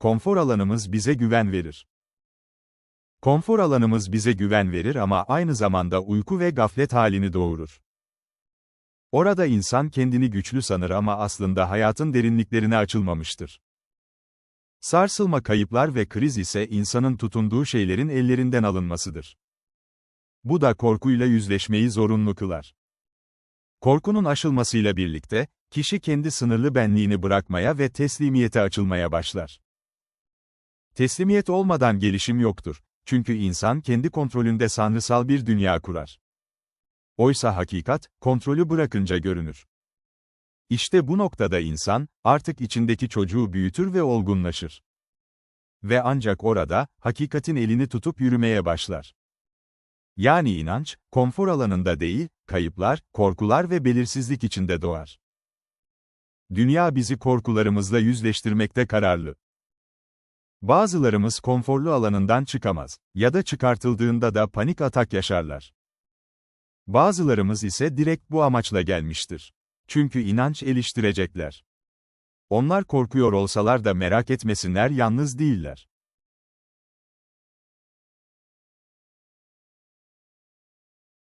konfor alanımız bize güven verir. Konfor alanımız bize güven verir ama aynı zamanda uyku ve gaflet halini doğurur. Orada insan kendini güçlü sanır ama aslında hayatın derinliklerine açılmamıştır. Sarsılma kayıplar ve kriz ise insanın tutunduğu şeylerin ellerinden alınmasıdır. Bu da korkuyla yüzleşmeyi zorunlu kılar. Korkunun aşılmasıyla birlikte, kişi kendi sınırlı benliğini bırakmaya ve teslimiyete açılmaya başlar. Teslimiyet olmadan gelişim yoktur. Çünkü insan kendi kontrolünde sanrısal bir dünya kurar. Oysa hakikat, kontrolü bırakınca görünür. İşte bu noktada insan, artık içindeki çocuğu büyütür ve olgunlaşır. Ve ancak orada, hakikatin elini tutup yürümeye başlar. Yani inanç, konfor alanında değil, kayıplar, korkular ve belirsizlik içinde doğar. Dünya bizi korkularımızla yüzleştirmekte kararlı. Bazılarımız konforlu alanından çıkamaz ya da çıkartıldığında da panik atak yaşarlar. Bazılarımız ise direkt bu amaçla gelmiştir. Çünkü inanç eleştirecekler. Onlar korkuyor olsalar da merak etmesinler yalnız değiller.